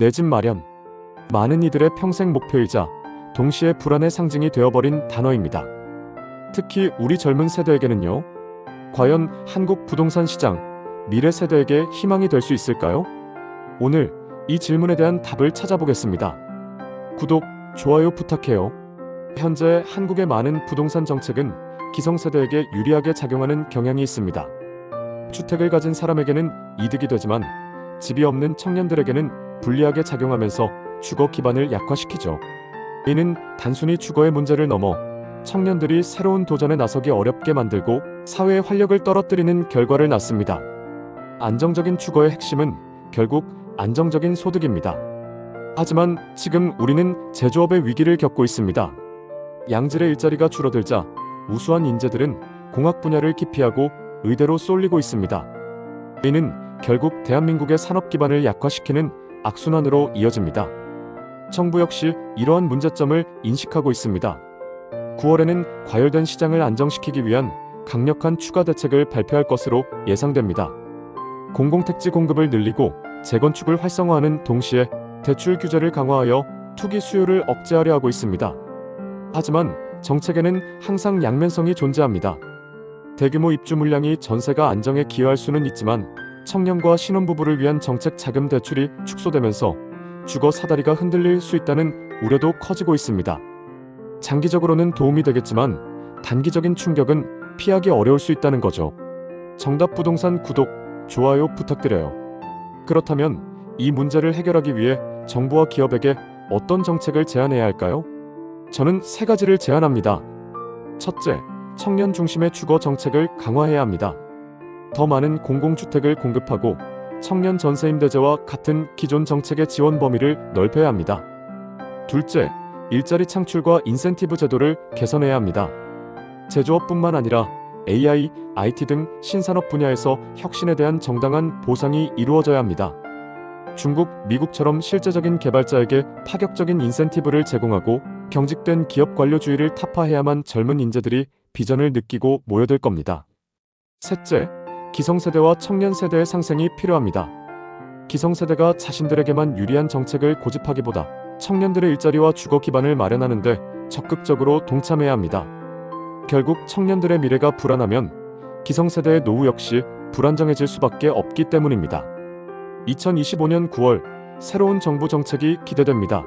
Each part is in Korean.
내 집 마련. 많은 이들의 평생 목표이자 동시에 불안의 상징이 되어버린 단어입니다. 특히 우리 젊은 세대에게는요. 과연 한국 부동산 시장, 미래 세대에게 희망이 될 수 있을까요? 오늘 이 질문에 대한 답을 찾아보겠습니다. 구독, 좋아요 부탁해요. 현재 한국의 많은 부동산 정책은 기성세대에게 유리하게 작용하는 경향이 있습니다. 주택을 가진 사람에게는 이득이 되지만 집이 없는 청년들에게는 불리하게 작용하면서 주거 기반을 약화시키죠. 이는 단순히 주거의 문제를 넘어 청년들이 새로운 도전에 나서기 어렵게 만들고 사회의 활력을 떨어뜨리는 결과를 낳습니다. 안정적인 주거의 핵심은 결국 안정적인 소득입니다. 하지만 지금 우리는 제조업의 위기를 겪고 있습니다. 양질의 일자리가 줄어들자 우수한 인재들은 공학 분야를 기피하고 의대로 쏠리고 있습니다. 이는 결국 대한민국의 산업 기반을 약화시키는 악순환으로 이어집니다. 정부 역시 이러한 문제점을 인식하고 있습니다. 9월에는 과열된 시장을 안정시키기 위한 강력한 추가 대책을 발표할 것으로 예상됩니다. 공공택지 공급을 늘리고 재건축을 활성화하는 동시에 대출 규제를 강화하여 투기 수요를 억제하려 하고 있습니다. 하지만 정책에는 항상 양면성이 존재합니다. 대규모 입주 물량이 전세가 안정에 기여할 수는 있지만 청년과 신혼부부를 위한 정책 자금 대출이 축소되면서 주거 사다리가 흔들릴 수 있다는 우려도 커지고 있습니다. 장기적으로는 도움이 되겠지만 단기적인 충격은 피하기 어려울 수 있다는 거죠. 정답 부동산 구독, 좋아요 부탁드려요. 그렇다면 이 문제를 해결하기 위해 정부와 기업에게 어떤 정책을 제안해야 할까요? 저는 세 가지를 제안합니다. 첫째, 청년 중심의 주거 정책을 강화해야 합니다. 더 많은 공공주택을 공급하고 청년 전세임대제와 같은 기존 정책의 지원 범위를 넓혀야 합니다. 둘째, 일자리 창출과 인센티브 제도를 개선해야 합니다. 제조업뿐만 아니라 AI, IT 등 신산업 분야에서 혁신에 대한 정당한 보상이 이루어져야 합니다. 중국, 미국처럼 실제적인 개발자에게 파격적인 인센티브를 제공하고 경직된 기업 관료주의를 타파해야만 젊은 인재들이 비전을 느끼고 모여들 겁니다. 셋째, 기성세대와 청년세대의 상생이 필요합니다. 기성세대가 자신들에게만 유리한 정책을 고집하기보다 청년들의 일자리와 주거 기반을 마련하는 데 적극적으로 동참해야 합니다. 결국 청년들의 미래가 불안하면 기성세대의 노후 역시 불안정해질 수밖에 없기 때문입니다. 2025년 9월 새로운 정부 정책이 기대됩니다.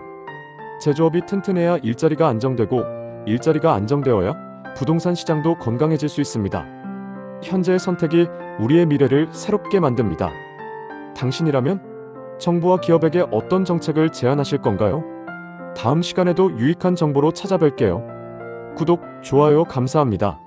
제조업이 튼튼해야 일자리가 안정되고 일자리가 안정되어야 부동산 시장도 건강해질 수 있습니다. 현재의 선택이 우리의 미래를 새롭게 만듭니다. 당신이라면 정부와 기업에게 어떤 정책을 제안하실 건가요? 다음 시간에도 유익한 정보로 찾아뵐게요. 구독, 좋아요 감사합니다.